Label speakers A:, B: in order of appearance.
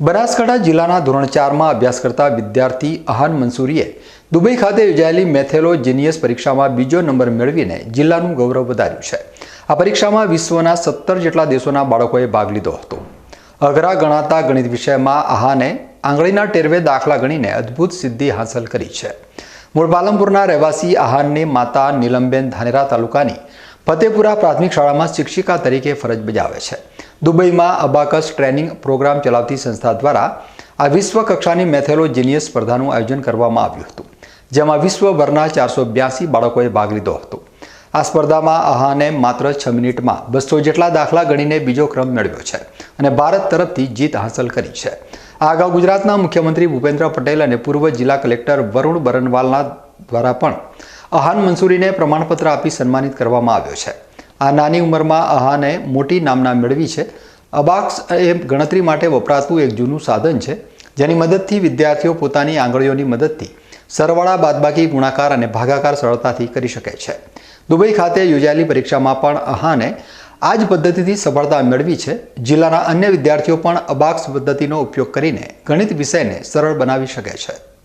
A: બનાસકાંઠા જિલ્લાના ધોરણ ચારમાં અભ્યાસ કરતા વિદ્યાર્થી અહાન મંસૂરીએ દુબઈ ખાતે યોજાયેલી મેથેલો જીનિયસ પરીક્ષામાં બીજો નંબર મેળવીને જિલ્લાનું ગૌરવ વધાર્યું છે. આ પરીક્ષામાં વિશ્વના સત્તર જેટલા દેશોના બાળકોએ ભાગ લીધો હતો. અઘરા ગણાતા ગણિત વિષયમાં આહાને આંગળીના ટેરવે દાખલા ગણીને અદ્ભુત સિદ્ધિ હાંસલ કરી છે. મૂળ પાલનપુરના રહેવાસી આહાનની માતા નીલમબેન ધાનેરા તાલુકાની ફતેપુરા પ્રાથમિક શાળામાં શિક્ષિકા તરીકે ફરજ બજાવે છે. દુબઈમાં અબાકસ ટ્રેનિંગ પ્રોગ્રામ ચલાવતી સંસ્થા દ્વારા આ વિશ્વ કક્ષાની મેથેલો જીનિયસ સ્પર્ધાનું આયોજન કરવામાં આવ્યું હતું, જેમાં વિશ્વભરના ચારસો બ્યાસી બાળકોએ ભાગ લીધો હતો. આ સ્પર્ધામાં આહાને માત્ર છ મિનિટમાં બસો જેટલા દાખલા ગણીને બીજો ક્રમ મેળવ્યો છે અને ભારત તરફથી જીત હાંસલ કરી છે. આ અગાઉ ગુજરાતના મુખ્યમંત્રી ભૂપેન્દ્ર પટેલ અને પૂર્વ જિલ્લા કલેક્ટર વરુણ બરનવાલના દ્વારા પણ અહાન મંસૂરીને પ્રમાણપત્ર આપી સન્માનિત કરવામાં આવ્યો છે. આ નાની ઉંમરમાં અહાને મોટી નામના મેળવી છે. અબાક્સ એ ગણતરી માટે વપરાતું એક જૂનું સાધન છે, જેની મદદથી વિદ્યાર્થીઓ પોતાની આંગળીઓની મદદથી સરવાળા, બાદબાકી, ગુણાકાર અને ભાગાકાર સરળતાથી કરી શકે છે. દુબઈ ખાતે યોજાયેલી પરીક્ષામાં પણ અહાને આ જ પદ્ધતિથી સફળતા મેળવી છે. જિલ્લાના અન્ય વિદ્યાર્થીઓ પણ અબાક્સ પદ્ધતિનો ઉપયોગ કરીને ગણિત વિષયને સરળ બનાવી શકે છે.